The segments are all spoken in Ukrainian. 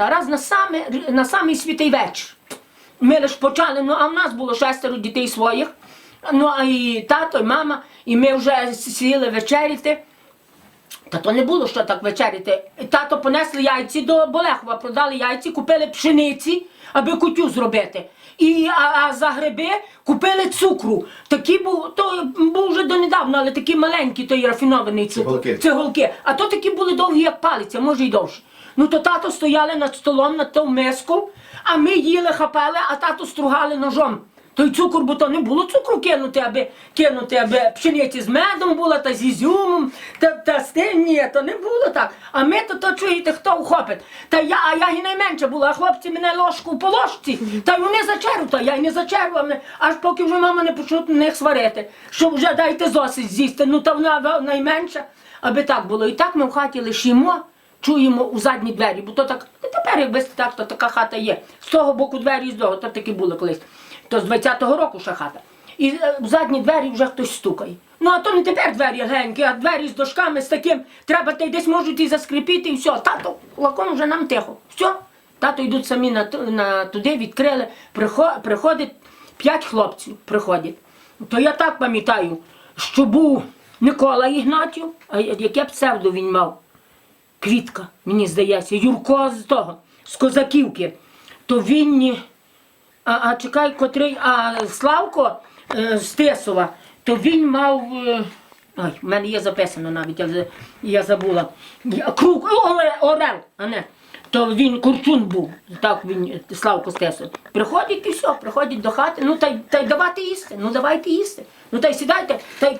Раз на, саме, на самий святий вечір. Ми лише почали, ну а в нас було шестеро дітей своїх. Ну, а і тато, і мама, і ми вже сіли вечеряти. Та то не було що так вечеряти. Тато понесли яйці до Болехова, продали яйці, купили пшениці, аби кутю зробити. І а, а за гриби купили цукру. Такий був, то був вже донедавна, але такий маленький той рафінований цукор. Циголки. А то такі були довгі, як палиця, може й довше. Ну то тато стояли над столом над тим миску, а ми їли, хапали, а тато стругали ножом. Той цукор, бо то не було цукру кинути, аби кинути, аби пшениці з медом була, та з ізюмом, та, та з тим, ні, то не було так. А ми то, то чуєте, хто вхопить. Та я, а я і найменше була, а хлопці мене ложку по ложці, та й вони за черву, та я й не за черву, а мене- аж поки вже мама не почуть на них сварити, що вже дайте зоси з'їсти, ну та вона найменша, аби так було. І так ми в хаті лишимо чуємо у задні двері, бо то так, тепер якби так, то така хата є. З того боку двері і з того, то такі були колись. То з 20-го року ще хата. І е, в задні двері вже хтось стукає. Ну а то не тепер двері гленькі, а двері з дошками, з таким, треба та й десь можуть і заскрипіти, і все. Тато, лакон вже нам тихо. Все. Тато йдуть самі на, на туди, відкрили, приходить п'ять хлопців приходять. То я так пам'ятаю, що був Микола Ігнатів, а яке псевдо він мав? Квітка, мені здається, Юрко з того, з Козаківки. То Вінні, а, а чекай, котрий, а Славко е, з Тесова, то він мав. Е, ой, в мене є записано навіть, я, я забула. Круг, Орел, а не. То він Курчун був, так він, Славко з Тесова. Приходять і все, приходять до хати, ну та й, та й давайте їсти, ну давайте їсти. Ну та й сідайте, та й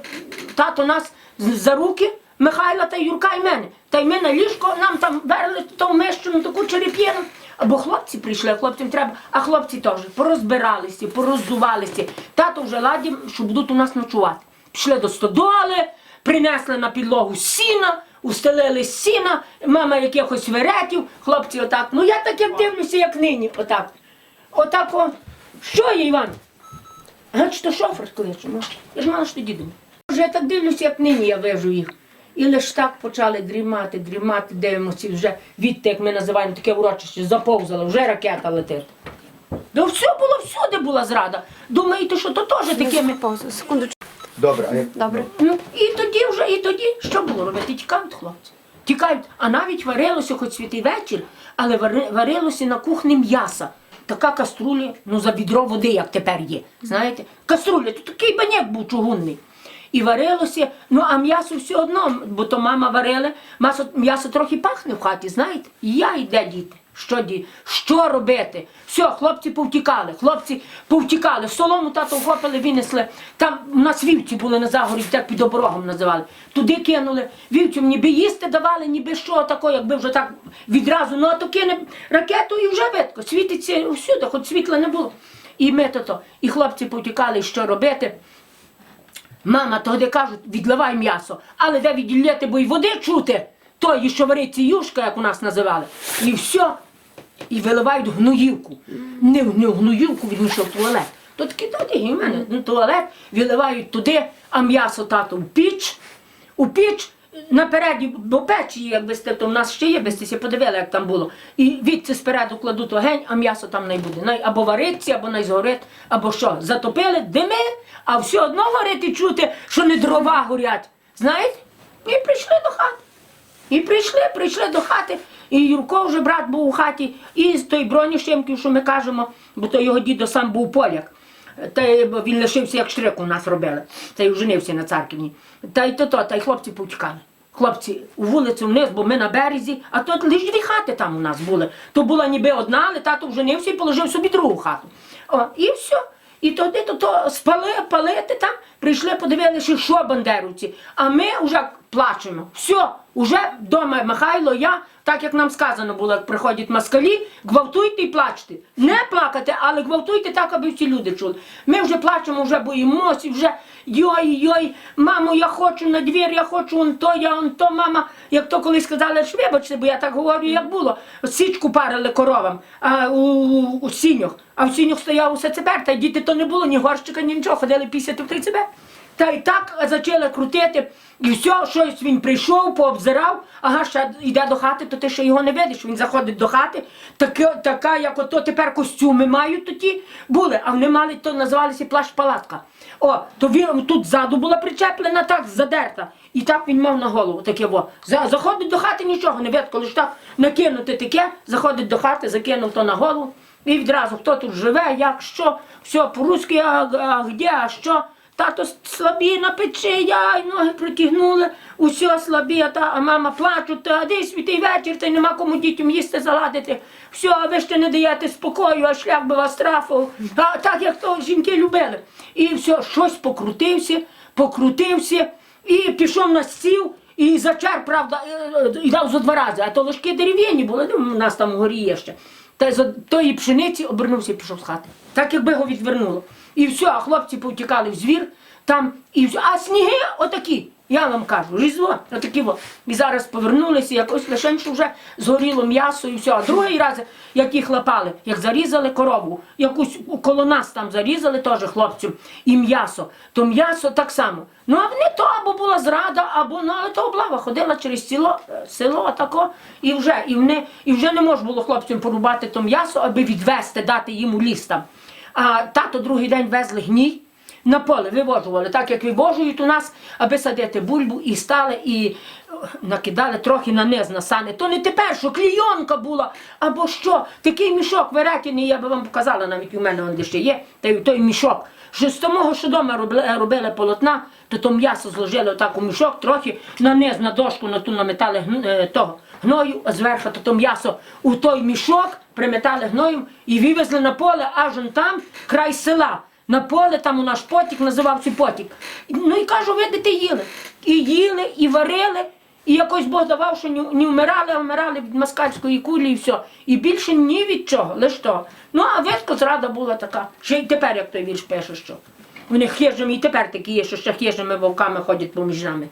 тато нас за руки, Михайла та Юрка і мене. Та й ми на ліжко, нам там верли ту мищину, таку череп'єну. Або хлопці прийшли, хлопцям треба, а хлопці теж порозбиралися, пороззувалися. Тато вже ладів, що будуть у нас ночувати. Пішли до стодоли, принесли на підлогу сіна, устелили сіна, мама якихось веретів, хлопці отак. Ну я так як дивлюся, як нині, отак. Отак о. Що є, Іван? Га, чи то шофер кличе? Ну, я ж мала, що дідом. Вже я так дивлюся, як нині я вижу їх. І лиш так почали дрімати, дрімати, дивимося, і вже відти, як ми називаємо таке урочище, заповзало, вже ракета летить. Да все було, всюди була зрада. Думаєте, що то теж такими. Паузу, секундочку. Добре, а як Добре. Ну, і тоді вже, і тоді що було робити? Тікають хлопці. Тікають, а навіть варилося хоч святий вечір, але вари- варилося на кухні м'яса. Така каструля, ну за відро води, як тепер є. Знаєте? Каструля, то такий баняк був чугунний. І варилося, ну а м'ясо все одно, бо то мама варила, м'ясо, м'ясо трохи пахне в хаті, знаєте? І я і де діти? Що, ді? що робити? Все, хлопці повтікали, хлопці повтікали. Солому тато вхопили, винесли. Там у нас вівці були на загорі, так під оборогом називали. Туди кинули. Вівцям ніби їсти давали, ніби що таке, якби вже так відразу. Ну а то кине ракету і вже видко. Світиться всюди, хоч світла не було. І ми то то. І хлопці повтікали, що робити. Мама тоді кажуть, відливай м'ясо, але де відділяти, бо й води чути, тої, що вариться юшка, як у нас називали, і все, і виливають гноївку. Не, в- не гноївку, що в туалет. То такі тоді, і в мене ну, туалет, виливають туди, а м'ясо тато в піч, у піч. Напереді, бо печі, як сте, то в нас ще є, сте подивили, як там було. І відці спереду кладуть огень, а м'ясо там не буде. Най, або вариться, або най згорить, або що. Затопили, дими, а все одно горить і чути, що не дрова горять. Знаєте? І прийшли до хати. І прийшли, прийшли до хати. І Юрко вже брат був у хаті, і з той броні Шемків, що ми кажемо, бо то його дідо сам був поляк. Та й він лишився, як штрик у нас робили. Та й женився на царківні. Та й то, то, та й хлопці повтікали. Хлопці у вулицю вниз, бо ми на березі, а тут лише дві хати там у нас були. То була ніби одна, але тато вженився і положив собі другу хату. О, і все. І тоді то, то спали, палити там, прийшли, подивилися, що бандерівці. А ми вже плачемо. Все, уже вдома Михайло, я, так як нам сказано було, як приходять москалі, гвалтуйте і плачте. Не плакати, але гвалтуйте так, аби всі люди чули. Ми вже плачемо, вже боїмося, вже йой, йой, мамо, я хочу на двір, я хочу он то, я он то, мама. Як то колись сказали, ж вибачте, бо я так говорю, як було. Січку парили коровам а, у, у сіньох. А в сіньох стояв усе цебер, та діти то не було, ні горщика, ні нічого, ходили пісяти в цебер. Та й так почали крутити. І все, щось він прийшов, пообзирав, ага, ще йде до хати, то ти ще його не видиш. Він заходить до хати, таке, така, як ото тепер костюми мають тоді були, а вони мали, то називалися плащ-палатка. О, то він тут ззаду була причеплена, так задерта. І так він мав на голову таке во. Заходить до хати, нічого не видко, лише так накинути таке, заходить до хати, закинув то на голову. І відразу хто тут живе, як що, все по-русски, а, а де, а що. Тато слабі на печі, я й ноги протягнули, усе слабі, а, та, а мама плачуть, а де святий вечір, та й нема кому дітям їсти заладити. Все, а ви ще не даєте спокою, а шлях би вас трафив. А, так як то жінки любили. І все, щось покрутився, покрутився, і пішов на стіл, і зачар, правда, е, е, і дав зо два рази, а то ложки дерев'яні були, ну, у нас там вгорі є ще. Та з тої пшениці обернувся і пішов з хати. Так якби його відвернуло. І все, а хлопці повтікали в звір, там, і все. А сніги отакі, я вам кажу, різдво, отакі во. І зараз повернулися, якось лише що вже згоріло м'ясо і все. А другий раз, як їх лапали, як зарізали корову, якусь коло нас там зарізали теж хлопцям, і м'ясо, то м'ясо так само. Ну а не то або була зрада, або ну, але то облава ходила через село, е, село тако, і вже, і, вони, і вже не можна було хлопцям порубати то м'ясо, аби відвести, дати їм у ліс там. А тато другий день везли гній на поле, вивожували, так як вивожують у нас, аби садити бульбу, і стали, і е, накидали трохи на низ на сани. То не тепер, що клійонка була, або що, такий мішок веретений, я би вам показала, навіть у мене де ще є, той, той мішок. Що з того, що вдома робили, робили полотна, то то м'ясо зложили отак у мішок, трохи на низ, на дошку, на ту наметали е, того гною, а зверху то, то м'ясо у той мішок приметали гноєм і вивезли на поле, аж он там, край села. На поле там у наш потік називався потік. Ну і кажу, видите, їли. І їли, і варили, і якось Бог давав, що не, не вмирали, а вмирали від москальської кулі і все. І більше ні від чого, лиш того. Ну, а витко зрада була така. Ще й тепер, як той вірш пише, що. Вони хижими і тепер такі є, що ще хижими вовками ходять поміж нами.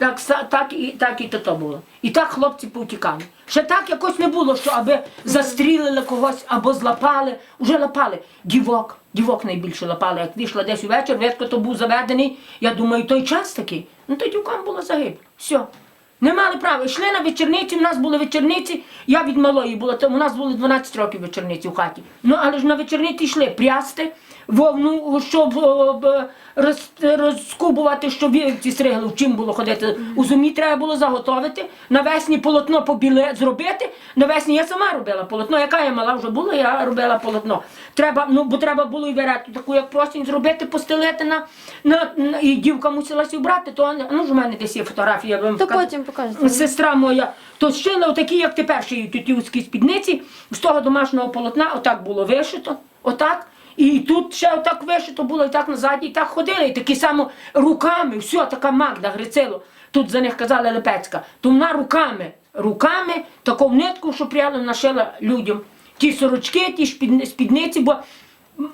Так, так, і, так і то, то було. І так хлопці повтікали. Ще так якось не було, що аби застрілили когось або злапали, уже лапали. Дівок, дівок найбільше лапали. Як вийшла десь увечір, ветко то був заведений. Я думаю, той час такий. Ну то дівкам було загибло. Все. Не мали права. Йшли на вечорниці, в нас були вечорниці, я від малої була, тому у нас було 12 років вечорниці в хаті. Ну, але ж на вечорниці йшли прясти, вовну, щоб роз, розкубувати, щоб вівці стригли, в чим було ходити. У зумі треба було заготовити, навесні полотно побіле зробити. Навесні я сама робила полотно, яка я мала вже була, я робила полотно. Треба, ну, бо треба було і верету таку, як простінь, зробити, постелити на, на, на і дівка мусилася вбрати, то ну ж у мене десь є фотографія, я вам То покажу. потім покажете. Сестра моя, то шила отакі, як тепер шиють тютівські спідниці, з того домашнього полотна отак було вишито, отак. І тут ще отак вишито було, і так назаді, і так ходили, і такі само руками, все, така Магда Грицило. Тут за них казали Лепецька. То вона руками, руками таку нитку, що прямо нашила людям. Ті сорочки, ті спідниці, бо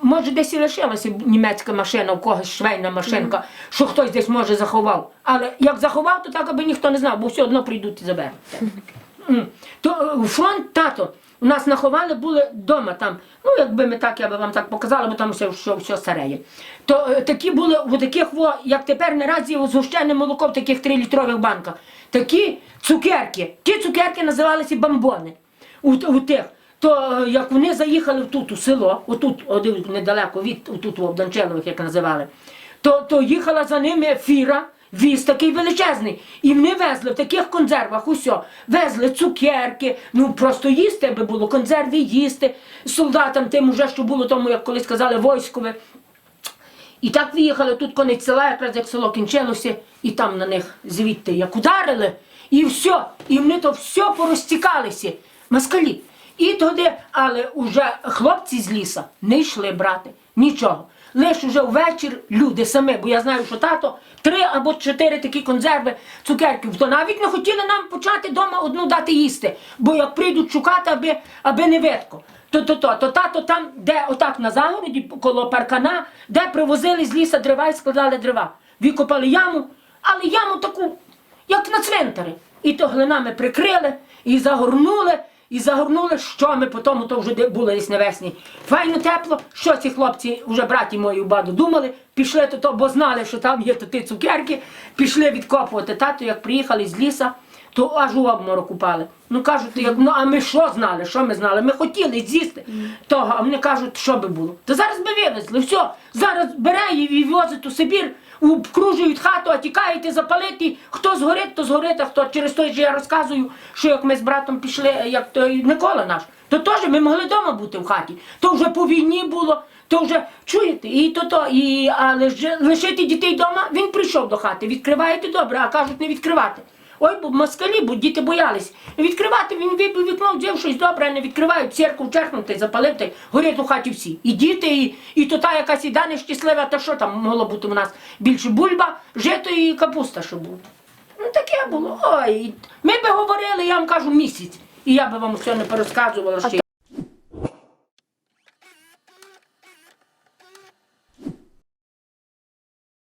може десь і лишилася німецька машина, у когось швейна машинка, що хтось десь може заховав. Але як заховав, то так, аби ніхто не знав, бо все одно прийдуть і заберуть. То е, фронт тато. У нас наховали були вдома там. Ну, якби ми так, я би вам так показала, бо там все, все, все старе є. То е, такі були у таких, во, як тепер наразі згущене молоко в таких 3-літрових банках. Такі цукерки. Ті цукерки називалися бамбони. У, у тих. То е, як вони заїхали тут у село, отут, один недалеко від тут у Данчелових, як називали, то, то їхала за ними фіра. Віз такий величезний. І вони везли в таких консервах усе. Везли цукерки, ну просто їсти аби було, консерви їсти. Солдатам тим уже, що було тому, як колись казали, військове. І так виїхали тут конець села, якраз як село кінчилося, і там на них звідти як ударили, і все, і вони то все порозтікалися, москалі. І тоді, але вже хлопці з ліса не йшли брати нічого. Лише вже ввечір люди самі, бо я знаю, що тато три або чотири такі консерви цукерків, то навіть не хотіли нам почати вдома одну дати їсти, бо як прийдуть шукати, аби, аби не видко. То, то, то, то тато там, де отак на загороді, коло паркана, де привозили з ліса дрова і складали дрова. Викопали яму, але яму таку, як на цвинтарі. І то глинами прикрили, і загорнули, і загорнули, що ми потім, то вже було десь навесні. Файно тепло, що ці хлопці, вже браті мої в баду думали, пішли то, то бо знали, що там є то ті цукерки, пішли відкопувати тато, як приїхали з ліса, то аж у обморок упали. Ну кажуть, як, ну а ми що знали? Що ми знали? Ми хотіли з'їсти того, а вони кажуть, що би було. То зараз би вивезли, все, зараз бере і і возить у Сибір, обкружують хату, а тікаєте запалити. Хто згорить, то згорить, а хто через той же я розказую, що як ми з братом пішли, як той Микола наш, то теж ми могли вдома бути в хаті. То вже по війні було, то вже чуєте, і то то, і але ж лишити дітей вдома, він прийшов до хати. Відкриваєте добре, а кажуть, не відкривати. Ой, бо москалі, бо діти боялись. Відкривати він вибив вікно, взяв щось добре, не відкривають, церкву черкнути, запалив та горять у хаті всі. І діти, і, і то та якась іда нещаслива, та що там могло бути у нас більше бульба, жито і капуста, що було. Ну таке було. Ой, ми би говорили, я вам кажу, місяць. І я би вам все не порозказувала ще.